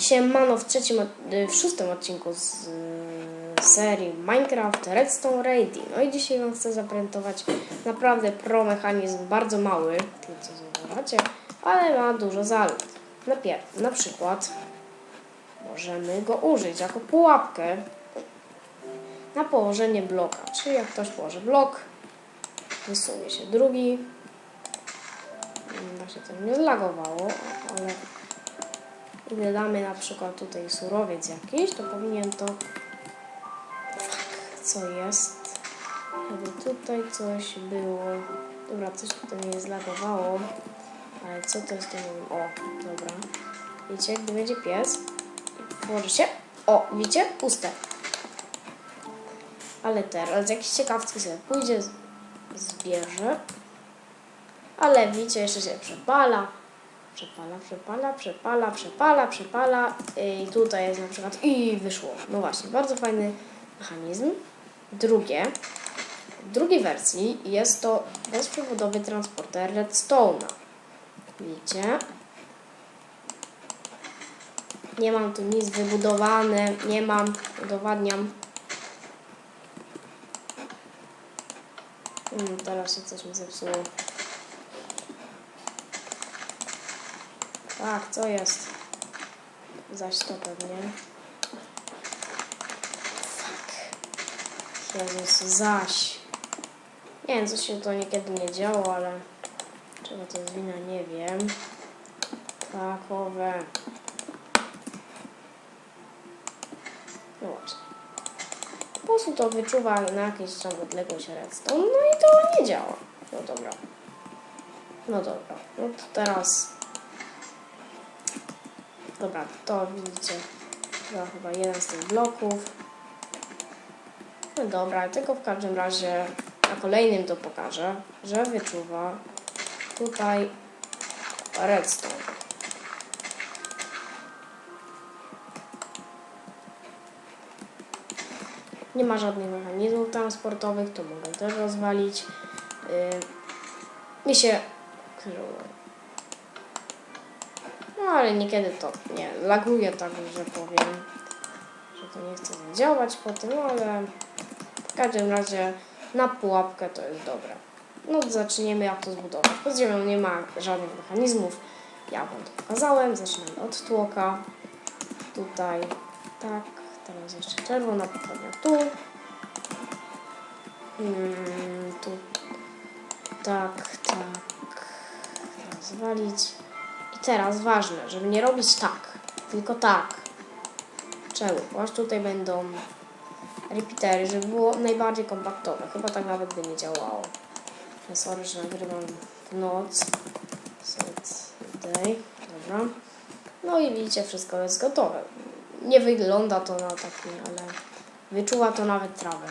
Siemano w trzecim, y, w szóstym odcinku z y, serii Minecraft Redstone Raiding. No i dzisiaj Wam chcę zaprezentować naprawdę pro mechanizm, bardzo mały, tym co zauważacie, ale ma dużo zalet. Najpierw, na przykład możemy go użyć jako pułapkę na położenie bloka. Czyli jak ktoś położy blok, wysunie się drugi. Mm, Właśnie to mnie zlagowało, ale gdy damy na przykład tutaj surowiec jakiś, to powinien to... Co jest? Tutaj coś było... Dobra, coś tutaj mnie zlagowało. Ale co to jest, to nie wiem. O, dobra. Wiecie, gdy będzie pies i położy się... O, widzicie? Puste. Ale teraz jakiś ciekawski sobie pójdzie, zbierze. Ale widzicie, jeszcze się przepala. Przepala, przepala, przepala, przepala, przepala. I tutaj jest na przykład i wyszło. No właśnie, bardzo fajny mechanizm. Drugie, w drugiej wersji jest to bezprzewodowy transporter Redstone'a. Widzicie? Nie mam tu nic wybudowane, nie mam, udowadniam. Hmm, teraz się coś mi zepsuło. Tak, co jest? Zaś to pewnie. Fuck. Jezus, zaś. Nie wiem, co się to niekiedy nie działo, ale czego to jest wina, nie wiem. Takowe. No właśnie. Po prostu to wyczuwa na jakieś tam odległość redstone, no i to nie działa. No dobra. No dobra. No to teraz Dobra, to widzicie, to chyba jeden z tych bloków. No dobra, tylko w każdym razie na kolejnym to pokażę, że wyczuwa tutaj redstone. Nie ma żadnych mechanizmów transportowych, to mogę też rozwalić. Yy, mi się krzyżowo no ale niekiedy to nie laguje tak, że powiem, że to nie chce zadziałać po tym, ale w każdym razie na pułapkę to jest dobre. No zaczniemy jak to zbudować. Pod ziemią nie ma żadnych mechanizmów. Ja Wam to pokazałem. Zaczynamy od tłoka. Tutaj. Tak. Teraz jeszcze czerwona pochodnia tu. Mm, tu. Tak, tak. Teraz walić. I teraz ważne, żeby nie robić tak, tylko tak. Czemu? Właśnie tutaj będą repeatery, żeby było najbardziej kompaktowe. Chyba tak nawet by nie działało. Sorry, że nagrywam w noc. Set day. Dobra. No i widzicie, wszystko jest gotowe. Nie wygląda to na taki, ale wyczuwa to nawet trawę.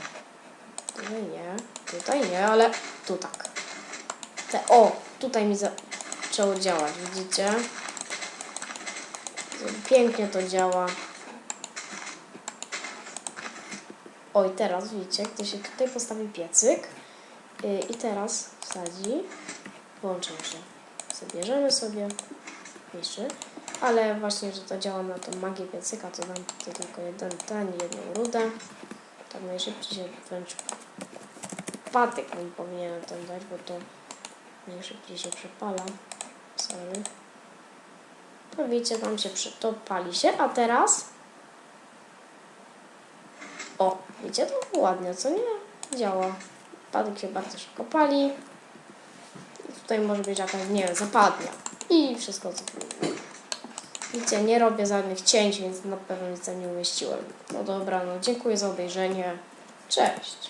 Tutaj nie, tutaj nie, ale tu tak. Te, o, tutaj mi za, zaczęło działać, widzicie? Pięknie to działa. Oj, teraz widzicie, gdy się tutaj postawi piecyk i teraz wsadzi, włączą się. Zabierzemy sobie jeszcze, ale właśnie, że to działa na tą magię piecyka, to dam tutaj tylko jeden ten, jedną rudę. Tak najszybciej się wręcz patyk bym powinien tam dać, bo to najszybciej się przepala. Sorry. To widzicie, tam się przy... to pali się, a teraz o, widzicie, to ładnie, co nie? Działa. Patyk się bardzo szybko pali. Tutaj może być jakaś, nie wiem, zapadnia. I wszystko co Widzicie, nie robię żadnych cięć, więc na pewno nic nie umieściłem. No dobra, no dziękuję za obejrzenie. Cześć.